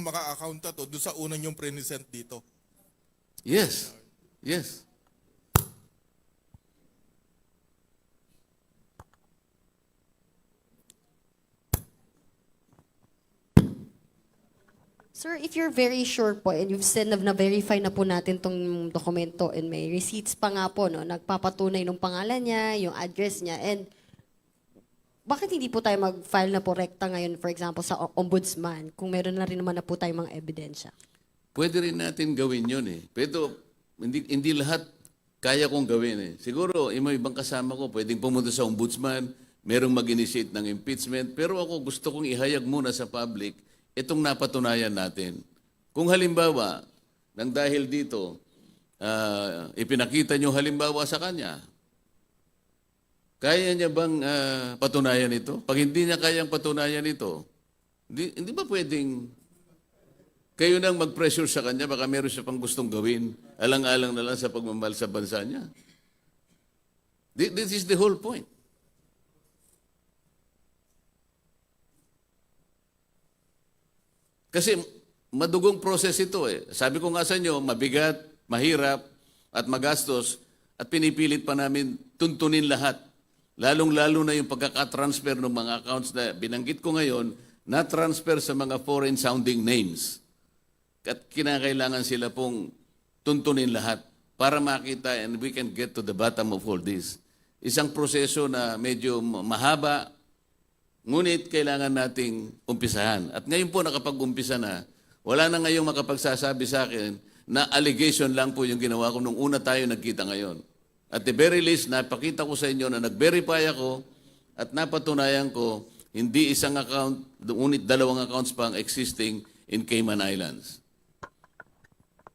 pong maka-accounta to doon sa una yung present dito. Yes. Yes. Sir, if you're very sure po and you've said na na-verify na po natin tong dokumento and may receipts pa nga po, no, nagpapatunay ng pangalan niya, yung address niya, and bakit hindi po tayo mag-file na po rekta ngayon, for example, sa ombudsman, kung meron na rin naman na po tayong mga ebidensya? Pwede rin natin gawin yun eh. Pero hindi, hindi lahat kaya kong gawin eh. Siguro, yung mga ibang kasama ko, pwedeng pumunta sa ombudsman, merong mag-initiate ng impeachment, pero ako gusto kong ihayag muna sa public itong napatunayan natin. Kung halimbawa, nang dahil dito, ah, ipinakita nyo halimbawa sa kanya, kaya niya bang ah, patunayan ito? Pag hindi niya kayang patunayan ito, hindi, hindi ba pwedeng kayo nang mag-pressure sa kanya, baka meron siya pang gustong gawin, alang-alang na lang sa pagmamahal sa bansa niya. Thi- This is the whole point. Kasi madugong process ito eh. Sabi ko nga sa inyo, mabigat, mahirap, at magastos, at pinipilit pa namin tuntunin lahat. Lalong-lalo na yung pagkakatransfer ng mga accounts na binanggit ko ngayon, na transfer sa mga foreign sounding names. At kinakailangan sila pong tuntunin lahat para makita and we can get to the bottom of all this. Isang proseso na medyo ma- mahaba, ngunit kailangan nating umpisahan. At ngayon po nakapag-umpisa na, wala na ngayong makapagsasabi sa akin na allegation lang po yung ginawa ko nung una tayo nagkita ngayon. At the very least, napakita ko sa inyo na nag-verify ako at napatunayan ko hindi isang account, ngunit dalawang accounts pa ang existing in Cayman Islands.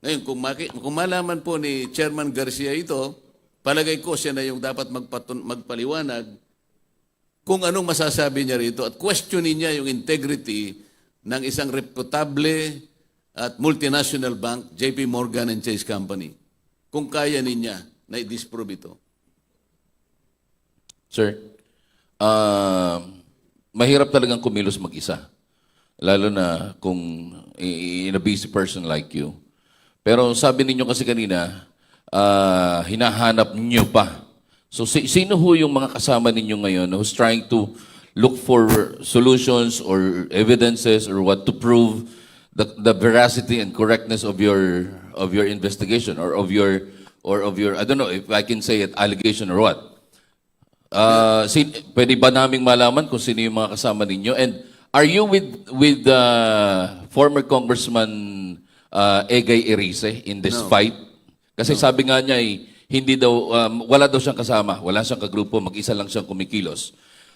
Ngayon, kung, maki, kung malaman po ni Chairman Garcia ito, palagay ko siya na yung dapat magpatun, magpaliwanag kung anong masasabi niya rito at questionin niya yung integrity ng isang reputable at multinational bank, JP Morgan and Chase Company. Kung kaya niya na i-disprove ito. Sir, um, mahirap talagang kumilos mag-isa. Lalo na kung in a busy person like you. Pero sabi ninyo kasi kanina, ah, hinahanap niyo pa. So si- sino ho yung mga kasama ninyo ngayon who's trying to look for solutions or evidences or what to prove the, the veracity and correctness of your of your investigation or of your or of your I don't know if I can say it allegation or what. Uh, sin, pwede ba naming malaman kung sino yung mga kasama ninyo? And are you with with uh, former Congressman uh, Egay Erice in this fight? Kasi sabi nga niya eh, hindi daw um, wala daw siyang kasama, wala siyang kagrupo, mag-isa lang siyang kumikilos.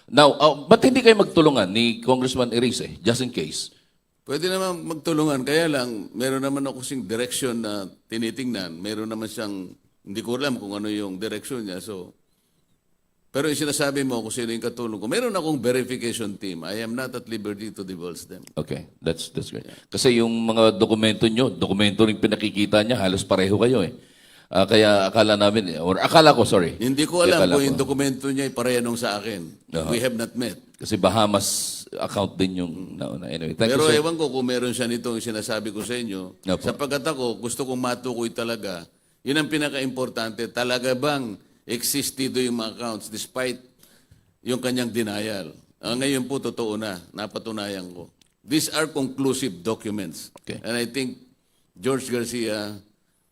Now, uh, ba't hindi kayo magtulungan ni Congressman Erice just in case? Pwede naman magtulungan, kaya lang, meron naman ako kasing direction na tinitingnan. Meron naman siyang, hindi ko alam kung ano yung direction niya. So, pero yung sinasabi mo kung sino yung katulong ko, meron akong verification team. I am not at liberty to divulge them. Okay, that's that's great. Kasi yung mga dokumento nyo, dokumento rin pinakikita niya, halos pareho kayo eh. Ah, kaya akala namin, or akala ko, sorry. Hindi ko alam kung ko. yung dokumento niya ay pareha nung sa akin. We have not met. Kasi Bahamas account din yung nauna. Anyway, thank Pero you, sir. ewan ko kung meron siya nitong sinasabi ko sa inyo. Opo. Sapagkat ako, gusto kong matukoy talaga. Yun ang pinaka-importante. Talaga bang existido yung mga accounts despite yung kanyang denial. Ah, ngayon po, totoo na. Napatunayan ko. These are conclusive documents. Okay. And I think George Garcia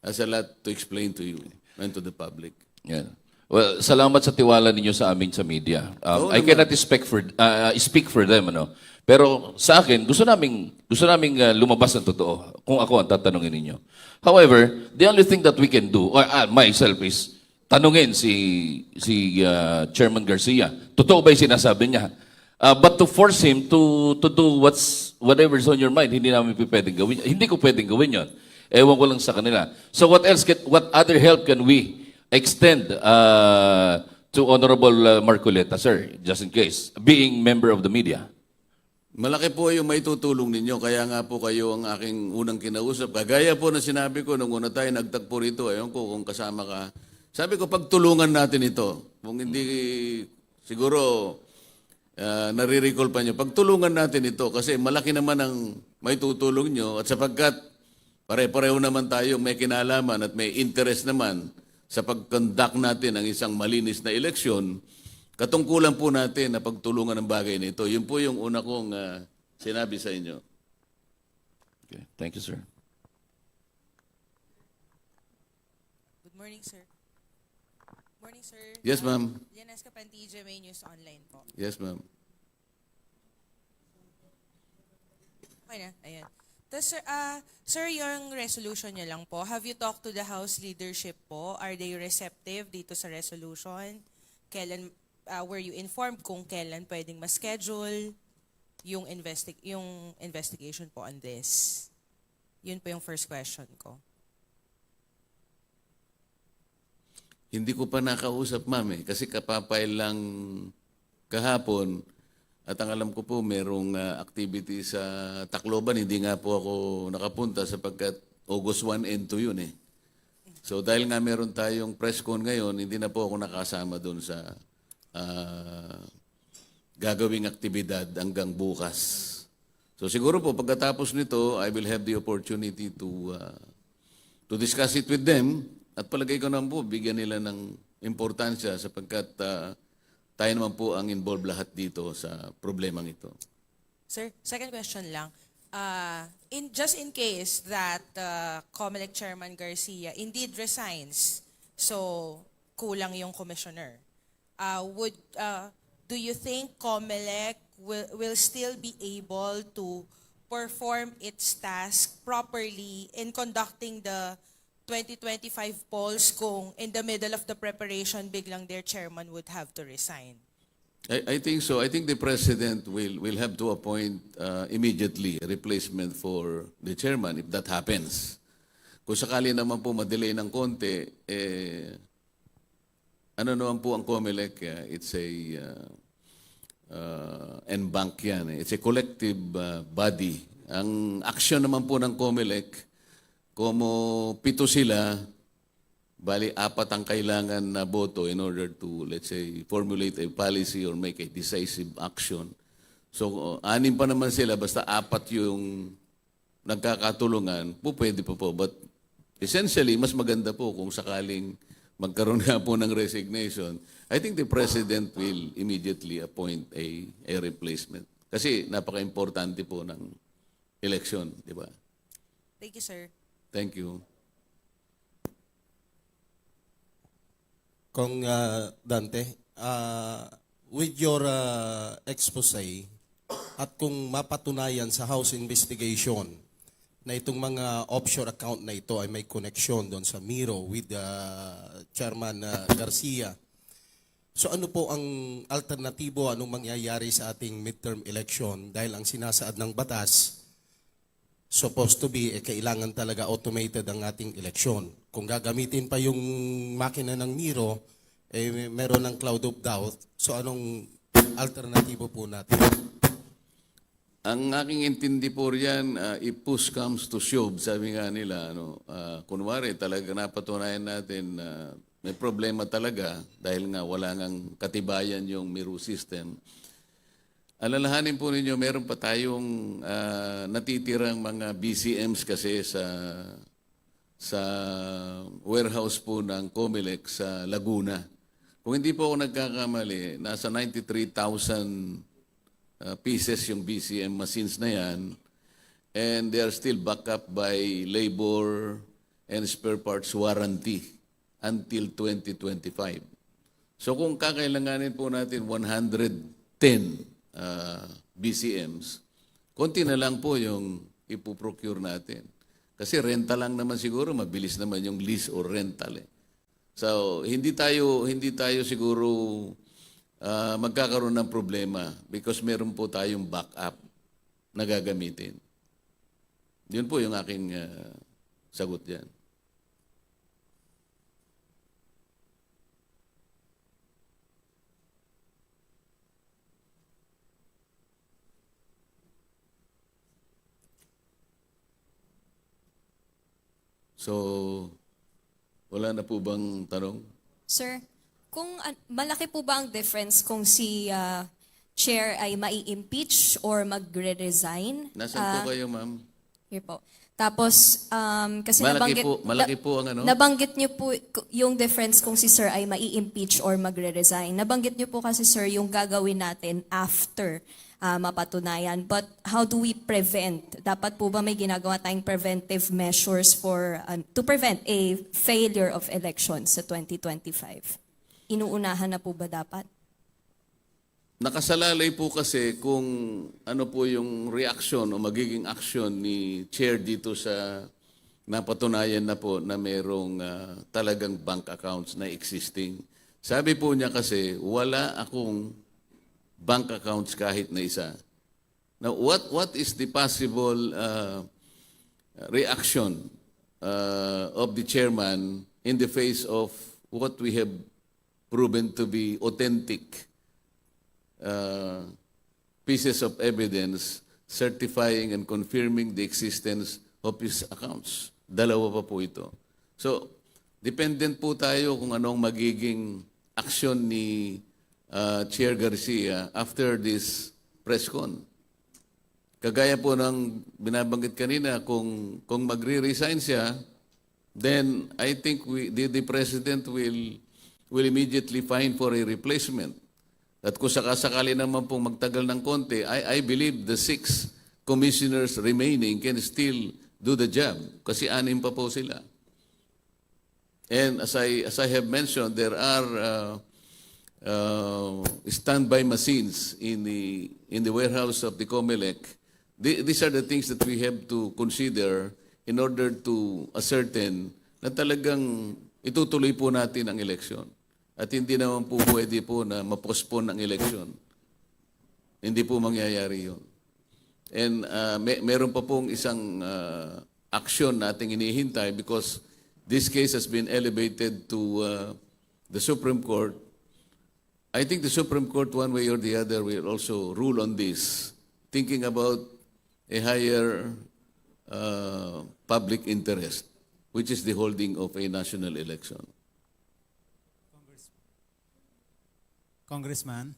has a lot to explain to you and to the public. Yan. Well, salamat sa tiwala ninyo sa amin sa media. Um, Oo I cannot speak for uh, speak for them ano. Pero sa akin, gusto naming gusto naming uh, lumabas ng totoo kung ako ang tatanungin ninyo. However, the only thing that we can do or uh, myself is tanungin si si uh, Chairman Garcia. Totoo ba 'yung sinasabi niya? Uh, but to force him to to do what's whatever's on your mind, hindi namin pwedeng gawin. Hindi ko pwedeng gawin 'yon. Ewan ko lang sa kanila. So what else can, what other help can we extend uh, to Honorable uh, Marcoleta, sir, just in case, being member of the media? Malaki po yung may tutulong ninyo, kaya nga po kayo ang aking unang kinausap. Kagaya po na sinabi ko nung una tayo nagtagpo rito, ayun ko kung kasama ka. Sabi ko, pagtulungan natin ito. Kung hindi, siguro, uh, nare-recall pa nyo, pagtulungan natin ito kasi malaki naman ang may tutulong nyo at sapagkat pare-pareho naman tayo may kinalaman at may interest naman sa pag-conduct natin ang isang malinis na eleksyon, katungkulan po natin na pagtulungan ng bagay nito. Yun po yung una kong ah, sinabi sa inyo. Okay. Thank you, sir. Good morning, sir. Morning, sir. Yes, ma'am. Yanes Kapan, TJMA News Online po. Yes, ma'am. Okay na, ayan. Tapos, sir, ah, sir, yung resolution niya lang po, have you talked to the House leadership po? Are they receptive dito sa resolution? Kailan, ah, were you informed kung kailan pwedeng ma-schedule yung, investi- yung investigation po on this? Yun po yung first question ko. Hindi ko pa nakausap, ma'am, eh, kasi kapapay lang kahapon at ang alam ko po merong ah, activity sa Tacloban. Hindi nga po ako nakapunta sapagkat August 1 and 2 yun eh. So dahil nga meron tayong press con ngayon, hindi na po ako nakasama doon sa ah, gagawing aktibidad hanggang bukas. So siguro po pagkatapos nito, I will have the opportunity to ah, to discuss it with them at palagay ko naman po bigyan nila ng importansya sapagkat ah, tayo naman po ang involved lahat dito sa problemang ito. Sir, second question lang. Uh, in just in case that uh, COMELEC Chairman Garcia indeed resigns, so kulang yung commissioner, uh, would uh, do you think COMELEC will, will still be able to perform its task properly in conducting the 2025 polls kung in the middle of the preparation biglang their chairman would have to resign? I, I think so. I think the president will will have to appoint uh, immediately a replacement for the chairman if that happens. Kung sakali naman po madelay ng konti, eh, ano naman po ang COMELEC, uh, it's a uh, uh, en bank yan. eh. It's a collective uh, body. Ang action naman po ng COMELEC, como pito sila, Bali, apat ang kailangan na boto in order to, let's say, formulate a policy or make a decisive action. So, anim pa naman sila, basta apat yung nagkakatulungan, po pwede po po. But essentially, mas maganda po kung sakaling magkaroon nga po ng resignation, I think the President will immediately appoint a, a replacement. Kasi napaka-importante po ng election, di ba? Thank you, sir. Thank you. Kong ah, Dante, ah, with your ah, expose at kung mapatunayan sa House investigation na itong mga offshore account na ito ay may connection doon sa Miro with ah, Chairman ah, Garcia. So ano po ang alternatibo, anong mangyayari sa ating midterm election dahil ang sinasaad ng batas supposed to be, eh, kailangan talaga automated ang ating eleksyon. Kung gagamitin pa yung makina ng Miro, eh, meron ng cloud of doubt. So anong alternatibo po natin? Ang aking intindi po riyan, uh, if push comes to shove, sabi nga nila, ano, uh, kunwari talaga napatunayan natin na may problema talaga dahil nga wala ngang katibayan yung Miru system. Alalahanin po ninyo, meron pa tayong ah, natitirang mga BCMs kasi sa sa warehouse po ng Comelec sa Laguna. Kung hindi po ako nagkakamali, nasa 93,000 uh, pieces yung BCM machines na yan. And they are still backed up by labor and spare parts warranty until 2025. So kung kakailanganin po natin 110 uh, BCMs, konti na lang po yung ipoprocure natin. Kasi rental lang naman siguro, mabilis naman yung lease or rental eh. So, hindi tayo hindi tayo siguro ah, magkakaroon ng problema because meron po tayong backup na gagamitin. Yun po yung aking ah, sagot diyan. So, wala na po bang tanong? Sir, kung an- malaki po ba ang difference kung si ah, chair ay mai-impeach or magre-resign. Nasaan po kayo, ma'am? Here po. Tapos, um, kasi Malaki nabanggit... po- malaki na- po ang ano? Nabanggit niyo po k- yung difference kung si sir ay mai-impeach or magre-resign. Nabanggit niyo po kasi sir yung gagawin natin after ah, mapatunayan. But how do we prevent? Dapat po ba may ginagawa tayong preventive measures for um, to prevent a failure of elections sa 2025? Inuunahan na po ba dapat? Nakasalalay po kasi kung ano po yung reaction o magiging action ni Chair dito sa napatunayan na po na mayroong ah, talagang bank accounts na existing. Sabi po niya kasi, wala akong bank accounts kahit na isa. Now, what, what is the possible ah, reaction uh, of the chairman in the face of what we have proven to be authentic uh, pieces of evidence certifying and confirming the existence of his accounts. Dalawa pa po ito. So, dependent po tayo kung anong magiging aksyon ni uh, Chair Garcia after this press con. Kagaya po ng binabanggit kanina, kung, kung magre-resign siya, then I think we, the, the President will, will immediately find for a replacement. At kung sakasakali naman pong magtagal ng konti, I, I believe the six commissioners remaining can still do the job kasi anim pa po sila. And as I, as I have mentioned, there are uh, uh, standby machines in the, in the warehouse of the COMELEC. The- These are the things that we have to consider in order to ascertain na talagang itutuloy po natin ang eleksyon. At hindi naman po pwede po na ma-postpone ang eleksyon. Hindi po mangyayari yun. And uh, may, meron pa pong isang uh, action nating inihintay because this case has been elevated to uh, the Supreme Court. I think the Supreme Court, one way or the other, will also rule on this, thinking about a higher uh, public interest, which is the holding of a national election. Congressman,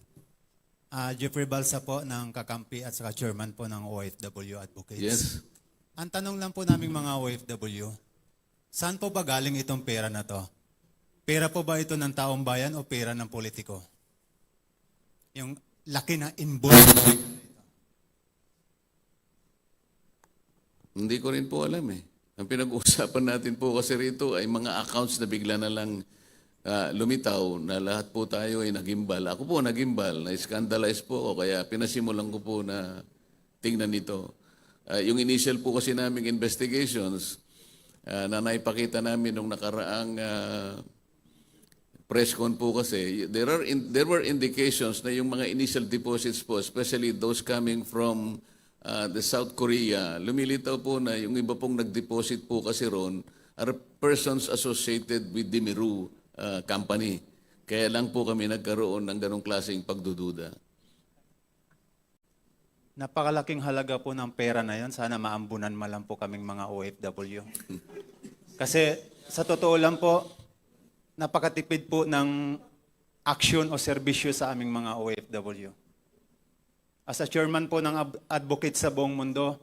ah Jeffrey Balsa po ng kakampi at saka chairman po ng OFW Advocates. Yes? Ang tanong lang po naming mga OFW, saan po ba galing itong pera na to? Pera po ba ito ng taong bayan o pera ng politiko? Yung laki na invoice. Hindi ko rin po alam eh. Ang pinag-uusapan natin po kasi rito ay mga accounts na bigla na lang ah, lumitaw na lahat po tayo ay nagimbal. Ako po nagimbal, na-scandalize po ako kaya pinasimulan ko po na tingnan ito. Ah, yung initial po kasi naming investigations ah, na naipakita namin nung nakaraang ah, press con po kasi, there, are in, there were indications na yung mga initial deposits po, especially those coming from uh, the South Korea, lumilitaw po na yung iba pong nag-deposit po kasi ron are persons associated with the Miru uh, company. Kaya lang po kami nagkaroon ng ganong klaseng pagdududa. Napakalaking halaga po ng pera na yon. Sana maambunan man lang po kaming mga OFW. Kasi sa totoo lang po, napakatipid po ng aksyon o serbisyo sa aming mga OFW. As a chairman po ng advocate sa buong mundo,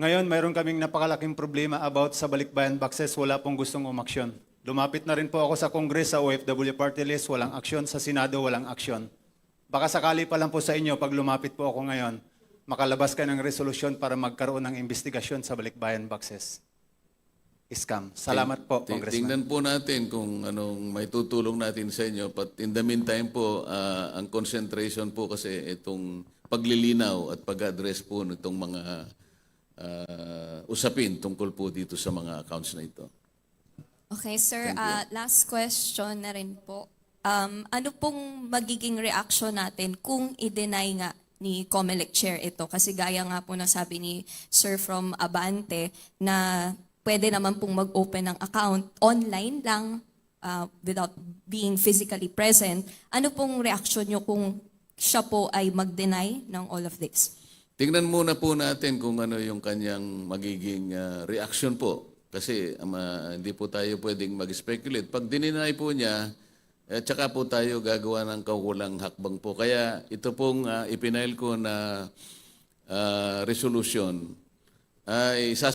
ngayon mayroon kaming napakalaking problema about sa balikbayan boxes, wala pong gustong umaksyon. Lumapit na rin po ako sa Congress, sa OFW party list, walang aksyon. Sa Senado, walang aksyon. Baka sakali pa lang po sa inyo, pag lumapit po ako ngayon, makalabas ka ng resolusyon para magkaroon ng investigasyon sa balikbayan boxes. Scam. Salamat po, Ting- Congressman. Tingnan po natin kung anong may tutulong natin sa inyo. But in the meantime po, ah, ang concentration po kasi itong paglilinaw at pag-address po nitong mga ah, usapin tungkol po dito sa mga accounts na ito. Okay, sir. Uh, last question na rin po. Um, ano pong magiging reaction natin kung i-deny nga ni COMELEC Chair ito? Kasi gaya nga po na sabi ni Sir from Abante na pwede naman pong mag-open ng account online lang uh, without being physically present. Ano pong reaction nyo kung siya po ay mag-deny ng all of this? Tingnan muna po natin kung ano yung kanyang magiging ah, reaction po. Kasi um, ah, hindi po tayo pwedeng mag-speculate. Pag dininay po niya, At saka po tayo gagawa ng kaukulang hakbang po. Kaya ito pong uh, ipinail ko na ah, resolution ay sas